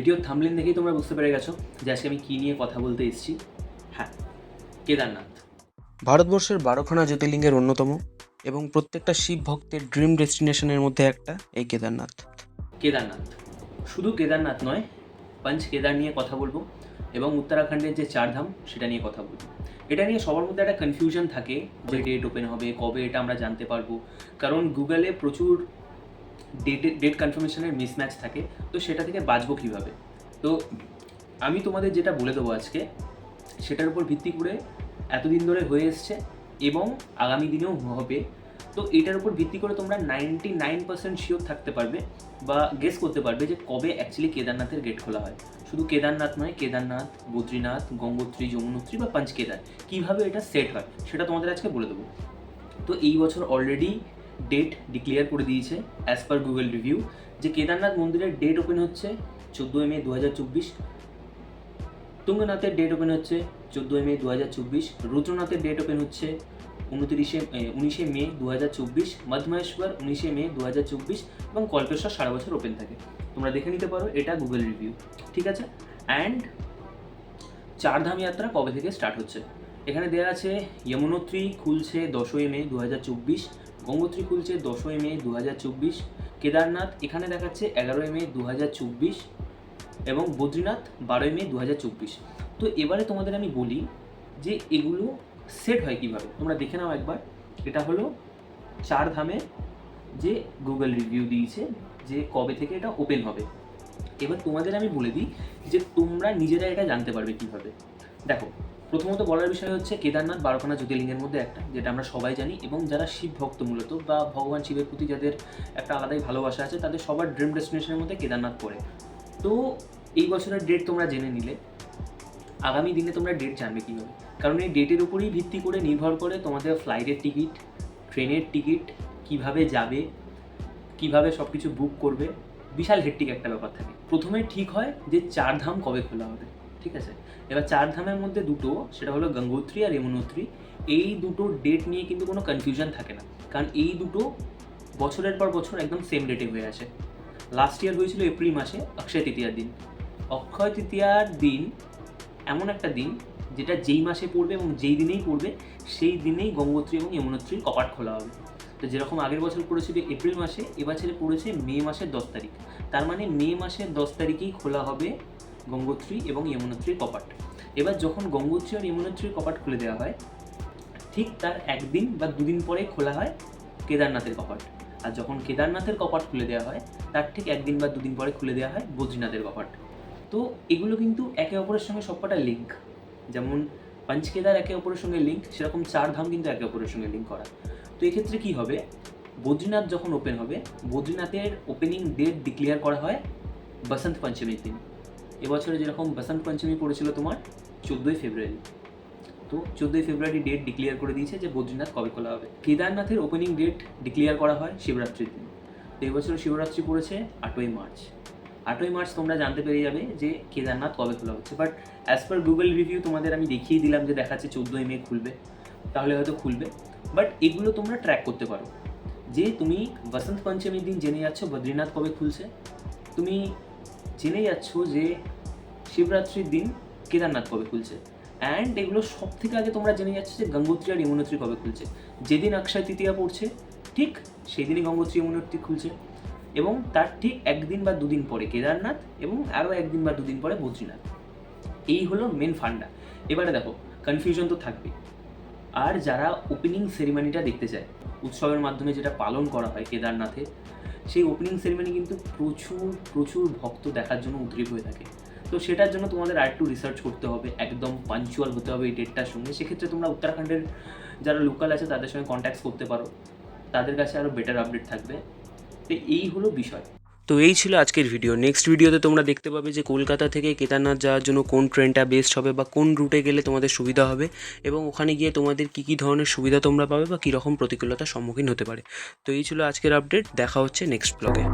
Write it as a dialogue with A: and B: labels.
A: ভিডিওর থামলেন দেখেই তোমরা বুঝতে পেরে গেছো যে আজকে আমি কী নিয়ে কথা বলতে এসেছি। হ্যাঁ কেদারনাথ।
B: ভারতবর্ষের বারোখানা জ্যোতির্লিঙ্গের অন্যতম এবং প্রত্যেকটা শিব ভক্তের ড্রিম ডেস্টিনেশনের মধ্যে একটা এই কেদারনাথ।
A: কেদারনাথ। শুধু কেদারনাথ নয় পঞ্চ কেদার নিয়ে কথা বলব এবং উত্তরাখণ্ডের যে চারধাম সেটা নিয়ে কথা বলব। এটা নিয়ে সবার মধ্যে একটা কনফিউশন থাকে যে ডেট ওপেন হবে কবে এটা আমরা জানতে পারব। কারণ গুগলে প্রচুর ডেট ডেট কনফার্মেশনের মিসম্যাচ থাকে, তো সেটা থেকে বাঁচবো কীভাবে? তো আমি তোমাদের যেটা বলে দেবো আজকে, সেটার উপর ভিত্তি করে এতদিন ধরে হয়ে এসছে এবং আগামী দিনেও হবে। তো এটার উপর ভিত্তি করে তোমরা নাইনটি নাইন পার্সেন্ট শিওর থাকতে পারবে বা গেস করতে পারবে যে কবে অ্যাকচুয়ালি কেদারনাথের গেট খোলা হয়। শুধু কেদারনাথ নয়, কেদারনাথ, বদ্রীনাথ, গঙ্গোত্রী, যমুনোত্রী বা পঞ্চকেদার, কীভাবে এটা সেট হয়, সেটা তোমাদের আজকে বলে দেবো। তো এই বছর অলরেডি ডেট ডিক্লেয়ার করে দিয়েছে অ্যাজ পার গুগল রিভিউ যে কেদারনাথ মন্দিরের ডেট ওপেন হচ্ছে চোদ্দোই মে দু হাজার চব্বিশ, তুঙ্গনাথের ডেট ওপেন হচ্ছে চোদ্দোই মে দু হাজার চব্বিশ, রুদ্রনাথের ডেট ওপেন হচ্ছে উনতিরিশে উনিশে মে দু হাজার চব্বিশ, মধ্যমেশ্বর উনিশে মে দু হাজার চব্বিশ এবং কল্পেশ্বর সারা বছর ওপেন থাকে। তোমরা দেখে নিতে পারো, এটা গুগল রিভিউ ঠিক আছে? অ্যান্ড চারধাম যাত্রা কবে থেকে স্টার্ট হচ্ছে? এখানে দেওয়া আছে, যমুনোত্রী খুলছে দশই মে দু হাজার চব্বিশ গঙ্গোত্রী খুলছে দশই মে দু হাজার চব্বিশ, কেদারনাথ এখানে দেখাচ্ছে এগারোই মে দু হাজার চব্বিশ এবং বদ্রীনাথ বারোই মে দু হাজার চব্বিশ। তো এবারে তোমাদের আমি বলি যে এগুলো সেট হয় কীভাবে? তোমরা দেখে নাও একবার। এটা হলো চার ধামে যে গুগল রিভিউ দিয়েছে যে কবে থেকে এটা ওপেন হবে। এবার তোমাদের আমি বলে দিই যে তোমরা নিজেরা এটা জানতে পারবে কীভাবে। দেখো প্রথমত বলার বিষয় হচ্ছে কেদারনাথ বারোখানা জ্যোতির্লিঙ্গের মধ্যে একটা, যেটা আমরা সবাই জানি, এবং যারা শিব ভক্ত মূলত বা ভগবান শিবের প্রতি যাদের একটা আলাদাই ভালোবাসা আছে, তাদের সবার ড্রিম ডেস্টিনেশনের মধ্যে কেদারনাথ পড়ে। তো এই বছরের ডেট তোমরা জেনে নিলে, আগামী দিনে তোমরা ডেট জানবে কীভাবে? কারণ এই ডেটের উপরেই ভিত্তি করে নির্ভর করে তোমাদের ফ্লাইটের টিকিট ট্রেনের টিকিট কীভাবে যাবে, কীভাবে সব কিছু বুক করবে। বিশাল হেট্টিক একটা ব্যাপার থাকে। প্রথমে ঠিক হয় যে চার ধাম কবে খোলা হবে? ঠিক আছে? এবার চার ধামের মধ্যে দুটো, সেটা হলো গঙ্গোত্রী আর যমুনোত্রী, এই দুটো ডেট নিয়ে কিন্তু কোনো কনফিউশন থাকে না। কারণ এই দুটো বছরের পর বছর একদম সেম ডেটে হয়ে আছে লাস্ট ইয়ার হয়েছিল এপ্রিল মাসে অক্ষয় তৃতীয়ার দিন। অক্ষয় তৃতীয়ার দিন এমন একটা দিন, যেটা যেই মাসে পড়বে এবং যেই দিনেই পড়বে, সেই দিনেই গঙ্গোত্রী এবং যমুনোত্রীর কপাট খোলা হবে। তো যেরকম আগের বছর পড়েছিল এপ্রিল মাসে এবছরে পড়েছে মে মাসের দশ তারিখ। তার মানে মে মাসের দশ তারিখেই খোলা হবে গঙ্গোত্রী এবং যমুনোত্রীর কপাট। এবার যখন গঙ্গোত্রী আর যমুনোত্রীর কপাট খুলে দেওয়া হয়, ঠিক তার একদিন বা দুদিন পরে খোলা হয় কেদারনাথের কপাট। আর যখন কেদারনাথের কপাট খুলে দেওয়া হয়, তার ঠিক একদিন বা দুদিন পরে খুলে দেওয়া হয় বদ্রীনাথের কপাট। তো এগুলো কিন্তু একে অপরের সঙ্গে সবকটা লিঙ্ক যেমন পঞ্চকেদার একে অপরের সঙ্গে লিঙ্ক সেরকম চার ধাম কিন্তু একে অপরের সঙ্গে লিঙ্ক করা। তো এক্ষেত্রে কী হবে? বদ্রীনাথ যখন ওপেন হবে, বদ্রীনাথের ওপেনিং ডেট ডিক্লেয়ার করা হয় বসন্ত পঞ্চমীর দিন। এবছরে যেরকম বসন্ত পঞ্চমী পড়েছিল তোমার চোদ্দোই ফেব্রুয়ারি। তো চোদ্দোই ফেব্রুয়ারি ডেট ডিক্লেয়ার করে দিয়েছে যে বদ্রীনাথ কবে খোলা হবে। কেদারনাথের ওপেনিং ডেট ডিক্লেয়ার করা হয় শিবরাত্রির দিন। তো এবছর শিবরাত্রি পড়েছে আটই মার্চ। আটই মার্চ তোমরা জানতে পেরে যাবে যে কেদারনাথ কবে খোলা হচ্ছে। But as per Google review তোমাদের আমি দেখিয়ে দিলাম যে দেখাচ্ছে চোদ্দোই মে খুলবে। তাহলে হয়তো খুলবে। বাট এগুলো তোমরা ট্র্যাক করতে পারো। যে তুমি বসন্ত পঞ্চমীর দিন জেনে যাচ্ছ বদ্রীনাথ কবে খুলছে। তুমি জেনে যাচ্ছ যে শিবরাত্রির দিন কেদারনাথ কবে খুলছে। অ্যান্ড এগুলো সব থেকে আগে তোমরা জেনে যাচ্ছ যে গঙ্গোত্রী আর যমুনোত্রী কবে খুলছে। যেদিন অক্ষয় তৃতীয়া পড়ছে, ঠিক সেই দিনই গঙ্গোত্রী যমুনোত্রী খুলছে। এবং তার ঠিক একদিন বা দুদিন পরে কেদারনাথ এবং আরও একদিন বা দুদিন পরে বদ্রীনাথ। এই হলো মেন ফান্ডা। এবারে দেখো কনফিউশন তো থাকবে আর যারা ওপেনিং সেরিমানিটা দেখতে চায়, উৎসবের মাধ্যমে যেটা পালন করা হয় কেদারনাথে সেই ওপেনিং সেরিমানি কিন্তু প্রচুর প্রচুর ভক্ত দেখার জন্য উদ্গ্রীব হয়ে থাকে। তো সেটার জন্য তোমাদের আর একটু রিসার্চ করতে হবে, একদম পাঞ্চুয়াল হতে হবে এই ডেটটার সঙ্গে। সেক্ষেত্রে তোমরা উত্তরাখণ্ডের যারা লোকাল আছে, তাদের সঙ্গে কন্ট্যাক্ট করতে পারো। তাদের কাছে আরও বেটার আপডেট থাকবে। তো এই হলো বিষয়।
B: তো এই ছিল আজকের ভিডিও নেক্সট ভিডিওতে তোমরা দেখতে পাবে যে কলকাতা থেকে কেদারনাথ যাওয়ার জন্য কোন ট্রেনটা বেস্ট হবে বা কোন রুটে গেলে তোমাদের সুবিধা হবে এবং ওখানে গিয়ে তোমাদের কী কী ধরনের সুবিধা তোমরা পাবে বা কীরকম প্রতিকূলতার সম্মুখীন হতে পারে। তো এই ছিল আজকের আপডেট দেখা হচ্ছে নেক্সট ব্লগে